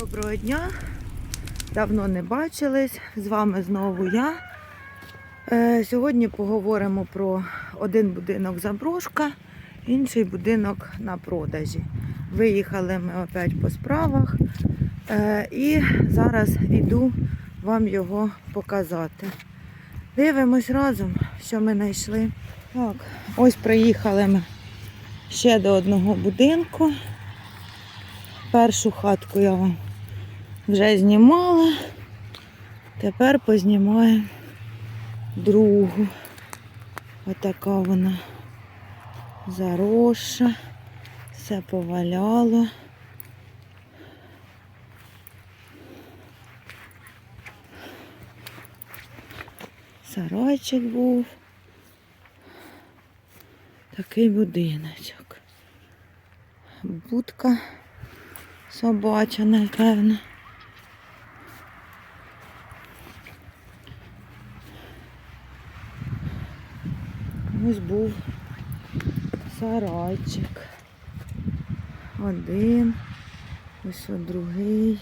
Доброго дня. Давно не бачились. З вами знову я. Е, Сьогодні поговоримо про один будинок заброшка, інший будинок на продажі. Виїхали ми опять по справах е, і зараз йду вам його показати. Дивимось разом, що ми знайшли. Так, ось приїхали ми ще до одного будинку. Першу хатку я вам вже знімала. Тепер познімаємо другу. Отака вона заросша, все поваляло. Сарайчик був. Такий будиночок. Будка собача, напевно. Ось був сарайчик. Один, ось другий.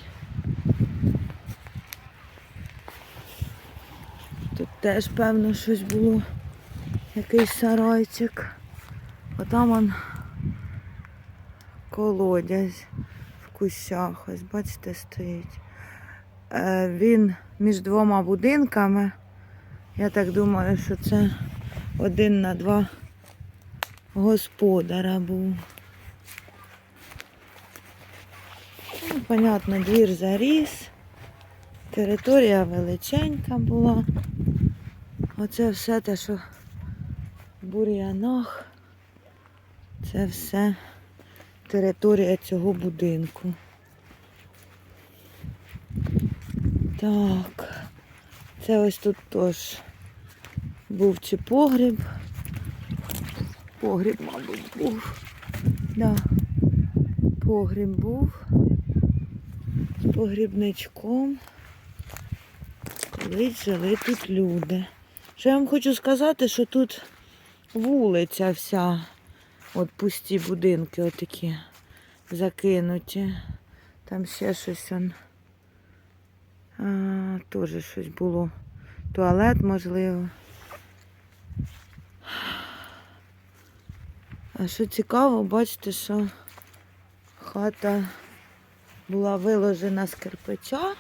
Теж, певно, щось було. Якийсь сарайчик. А там он колодязь в кущах. Ось бачите, стоїть. Е, Він між двома будинками. Я так думаю, що це один на два господара був. Ну, понятно, двір заріс. Територія величенька була. Оце все те, що в бур'янах. Це все територія цього будинку. Так, це ось тут теж був чи погріб. Погріб, мабуть, був. Да. Погріб був. З погрібничком. Колись жили тут люди. Що я вам хочу сказати, що тут вулиця вся. От пусті будинки отакі закинуті. Там ще щось он. А, теж щось було. Туалет, можливо. А що цікаво, бачите, що хата була виложена з кирпича.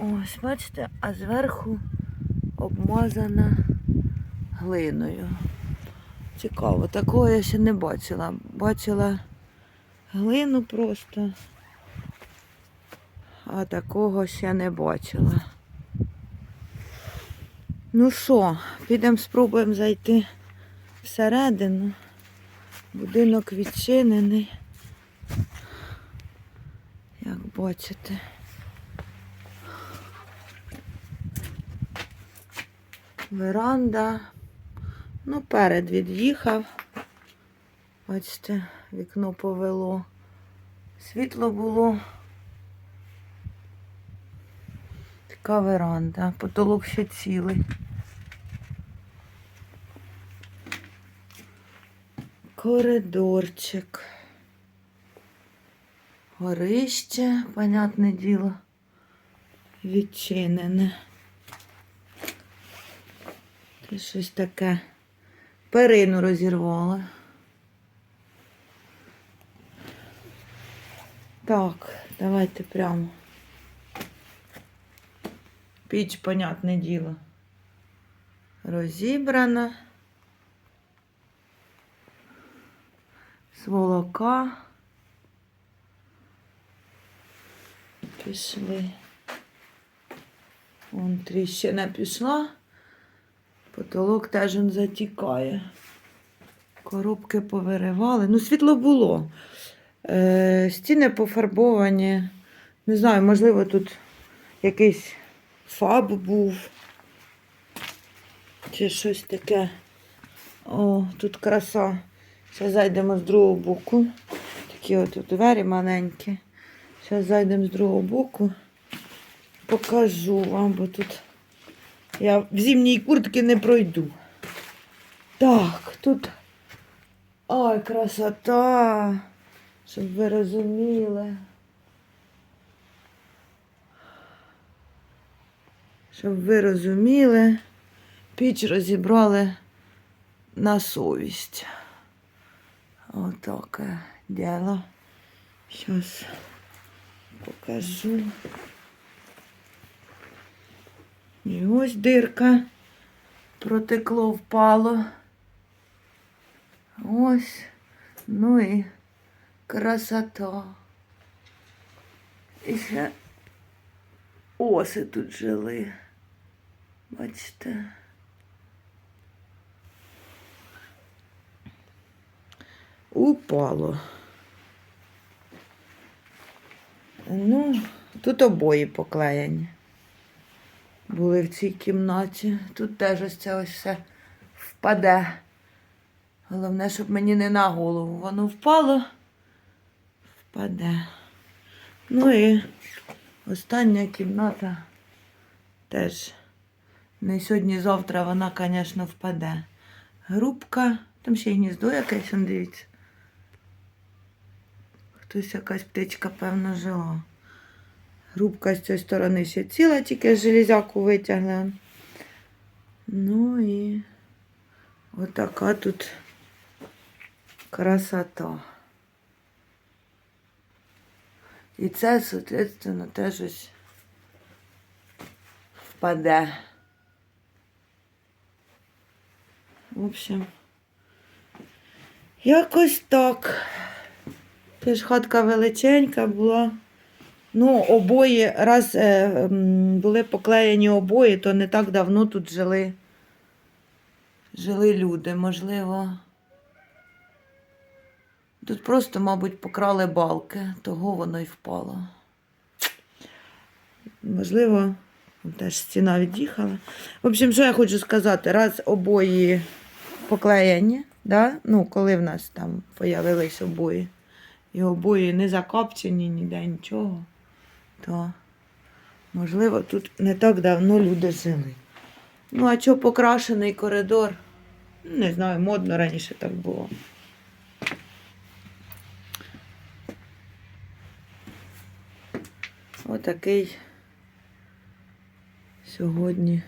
Ось, бачите, а зверху обмазана глиною. Цікаво, такого я ще не бачила. Бачила глину просто, а такого ще не бачила. Ну що, підемо спробуємо зайти всередину. Будинок відчинений. Як бачите. Веранда. Ну, перед від'їхав. Бачите, вікно повело. Світло було. Така веранда. Потолок ще цілий. Коридорчик. Горище, понятне діло, відчинене. Це щось таке. Перину розірвала. Так, давайте прямо. Піч, понятне діло. Розібрана. Сволока. Пішли. Вон тріщина пішла. Потолок теж он затікає. Коробки повиривали. Ну, світло було. Е, стіни пофарбовані. Не знаю, можливо, тут якийсь фаб був. Чи щось таке. О, тут краса. Зараз зайдемо з другого боку. Такі от двері маленькі. Зараз зайдемо з другого боку. Покажу вам, бо тут я в зимній куртці не пройду. Так, тут. Ой, красота. Щоб ви розуміли. Щоб ви розуміли, піч розібрали на совість. Отаке діло. Зараз покажу. І ось дирка. Протекло, впало. Ось. Ну і красота. І ще оси тут жили. Бачите. Упало. Ну, тут обої поклеєні. Були в цій кімнаті. Тут теж ось це ось все впаде. Головне, щоб мені не на голову воно впало. Впаде. Ну і остання кімната теж. Не сьогодні-завтра вона, звісно, впаде. Грубка. Там ще й гніздо якесь, дивіться. Хтось якась птичка, певно, жила. Грубка з цієї сторони ще ціла, тільки железяку витягли. Ну і отака тут красота. І це, соответственно, теж ось впаде. В общем, якось так. Теж хатка величенька була. Ну, обої, раз е, були поклеєні обої, то не так давно тут жили, жили люди, можливо. Тут просто, мабуть, покрали балки, того воно й впало. Можливо, теж стіна від'їхала. В общем, що я хочу сказати, раз обої поклеєні, да? ну, коли в нас там появились обої, і обої не закопчені ніде нічого, то, можливо, тут не так давно люди жили. Ну, а що покрашений коридор? Не знаю, модно раніше так було. Отакий сьогодні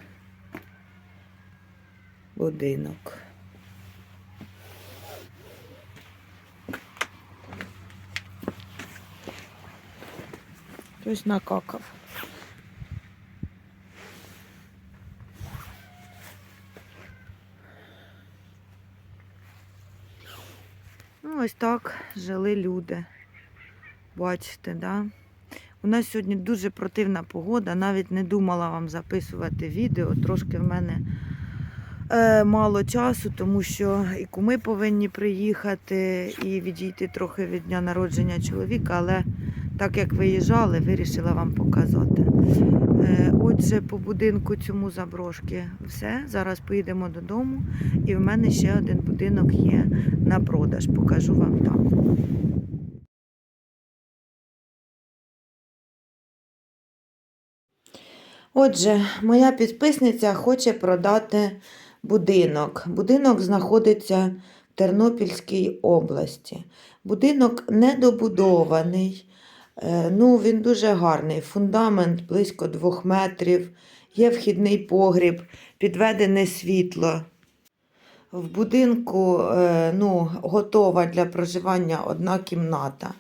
будинок. Хтось накакав. Ну, ось так жили люди. Бачите, да? У нас сьогодні дуже противна погода. Навіть не думала вам записувати відео. Трошки в мене е, мало часу, тому що і куми повинні приїхати і відійти трохи від дня народження чоловіка, але так як виїжджали, вирішила вам показати. Е, отже, по будинку цьому заброшки все. Зараз поїдемо додому, і в мене ще один будинок є на продаж. Покажу вам там. Отже, моя підписниця хоче продати будинок. Будинок знаходиться в Тернопільській області. Будинок недобудований. Е, Ну, він дуже гарний. Фундамент близько двох метрів, є вхідний погріб, підведене світло. В будинку е, ну, готова для проживання одна кімната.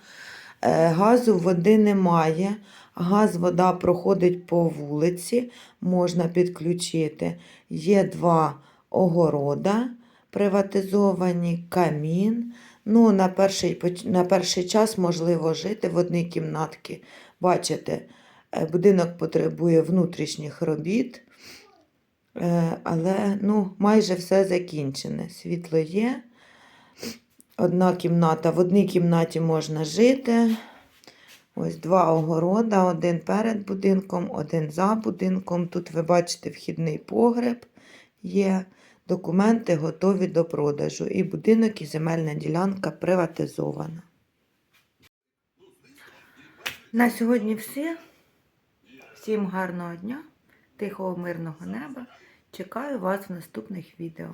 Е, Газу води немає. Газ, вода проходить по вулиці, можна підключити. Є два огорода приватизовані, камін. Ну, на перший, на перший час можливо жити в одній кімнатці. Бачите, е, будинок потребує внутрішніх робіт, е, але ну, майже все закінчене. Світло є. Одна кімната, в одній кімнаті можна жити. Ось два огорода, один перед будинком, один за будинком. Тут ви бачите вхідний погреб є. Документи готові до продажу. І будинок, і земельна ділянка приватизована. На сьогодні все. Всім гарного дня, тихого, мирного неба. Чекаю вас в наступних відео.